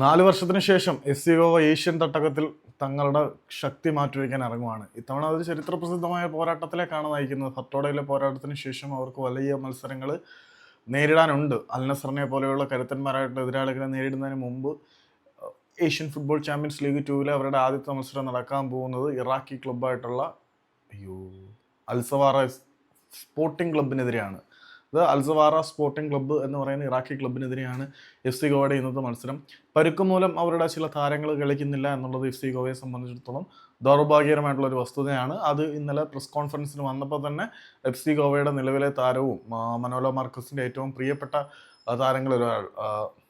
നാല് വർഷത്തിന് ശേഷം എസ് സി ഗോവ ഏഷ്യൻ തട്ടകത്തിൽ തങ്ങളുടെ ശക്തി മാറ്റിവെക്കാൻ ഇറങ്ങുവാണ്. ഇത്തവണ അതൊരു ചരിത്രപ്രസിദ്ധമായ പോരാട്ടത്തിലേക്കാണ് നയിക്കുന്നത്. ഫത്തോഡയിലെ പോരാട്ടത്തിന് ശേഷം അവർക്ക് വലിയ മത്സരങ്ങൾ നേരിടാനുണ്ട്. അൽനസറിനെ പോലെയുള്ള കരുത്തന്മാരായിട്ട് എതിരാളികളെ നേരിടുന്നതിന് മുമ്പ് ഏഷ്യൻ ഫുട്ബോൾ ചാമ്പ്യൻസ് ലീഗ് ടൂവിലെ അവരുടെ ആദ്യത്തെ മത്സരം നടക്കാൻ പോകുന്നത് ഇറാഖി ക്ലബ്ബായിട്ടുള്ള അയ്യോ അൽസവാറ സ്പോർട്ടിംഗ് ക്ലബിനെതിരെയാണ് ഇത് അൽസവാറ സ്പോർട്ടിംഗ് ക്ലബ്ബ് എന്ന് പറയുന്ന ഇറാഖി ക്ലബിനെതിരെയാണ് എഫ് സി ഗോവയുടെ ഇന്നത്തെ മത്സരം. പരുക്ക് മൂലം അവരുടെ ചില താരങ്ങൾ കളിക്കുന്നില്ല എന്നുള്ളത് എഫ് സി ഗോവയെ സംബന്ധിച്ചിടത്തോളം ദൗർഭാഗ്യകരമായിട്ടുള്ള ഒരു വസ്തുതയാണ്. അത് ഇന്നലെ പ്രസ് കോൺഫറൻസിന് വന്നപ്പോൾ തന്നെ എഫ് സി ഗോവയുടെ നിലവിലെ താരവും മനോല മാർക്കസിന്റെ ഏറ്റവും പ്രിയപ്പെട്ട താരങ്ങളിൽ ഒരാൾ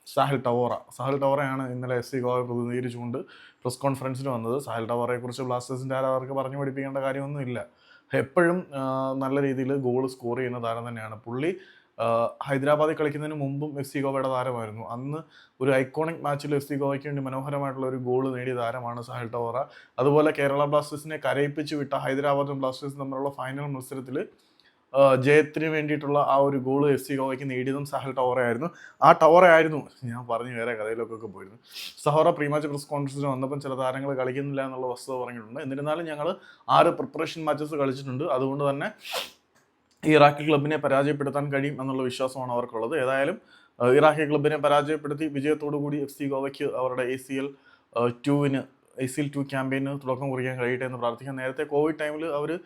സാഹിൽ ടവോറ. സാഹിൽ ടവോറയാണ് ഇന്നലെ എസ് സി ഗോവയെ പ്രതിനിധീകരിച്ചുകൊണ്ട് പ്രസ് കോൺഫറൻസിന് വന്നത്. സാഹിൽ ടവോറയെക്കുറിച്ച് ബ്ലാസ്റ്റേഴ്സിന്റെ ആരാധകർക്ക് പറഞ്ഞു പഠിപ്പിക്കേണ്ട കാര്യമൊന്നുമില്ല എപ്പോഴും നല്ല രീതിയിൽ ഗോൾ സ്കോർ ചെയ്യുന്ന താരം തന്നെയാണ്. പുള്ളി ഹൈദരാബാദിൽ കളിക്കുന്നതിന് മുമ്പും എഫ് സി ഗോവയുടെ താരമായിരുന്നു. അന്ന് ഒരു ഐക്കോണിക് മാച്ചിൽ എഫ് സി ഗോവയ്ക്ക് വേണ്ടി മനോഹരമായിട്ടുള്ള ഒരു ഗോൾ നേടിയ താരമാണ് സാഹിൽ ടവോറ. അതുപോലെ കേരള ബ്ലാസ്റ്റേഴ്സിനെ കരയിപ്പിച്ച് വിട്ട ഹൈദരാബാദും ബ്ലാസ്റ്റേഴ്സും തമ്മിലുള്ള ഫൈനൽ മത്സരത്തിൽ ജയത്തിന് വേണ്ടിയിട്ടുള്ള ആ ഒരു ഗോൾ എഫ് സി ഗോവയ്ക്ക് നേടിയതും സഹൽ ടവറായിരുന്നു ആ ടവറായിരുന്നു ഞാൻ പറഞ്ഞു വേറെ കഥയിലൊക്കെ പോയിരുന്നു. സഹോറ പ്രീമാച്ച് പ്രസ് കോൺഫറൻസിന് വന്നപ്പം ചില താരങ്ങൾ കളിക്കുന്നില്ല എന്നുള്ള വസ്തുത പറഞ്ഞിട്ടുണ്ട്. എന്നിരുന്നാലും ഞങ്ങൾ ആറ് പ്രിപ്പറേഷൻ മാച്ചസ് കളിച്ചിട്ടുണ്ട്. അതുകൊണ്ട് തന്നെ ഇറാഖി ക്ലബിനെ പരാജയപ്പെടുത്താൻ കഴിയും എന്നുള്ള വിശ്വാസമാണ് അവർക്കുള്ളത്. ഏതായാലും ഇറാഖി ക്ലബിനെ പരാജയപ്പെടുത്തി വിജയത്തോടു കൂടി എഫ് സി ഗോവയ്ക്ക് അവരുടെ എ സി എൽ ടുവിന് എൽ ടു ക്യാമ്പയിന് തുടക്കം കുറിക്കാൻ കഴിയട്ടെ എന്ന് പ്രാർത്ഥിക്കാം. നേരത്തെ കോവിഡ് ടൈമിൽ അവർ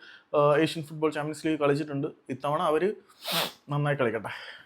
ഏഷ്യൻ ഫുട്ബോൾ ചാമ്പ്യൻസ് ലീഗ് കളിച്ചിട്ടുണ്ട്. ഇത്തവണ അവർ നന്നായി കളിക്കട്ടെ.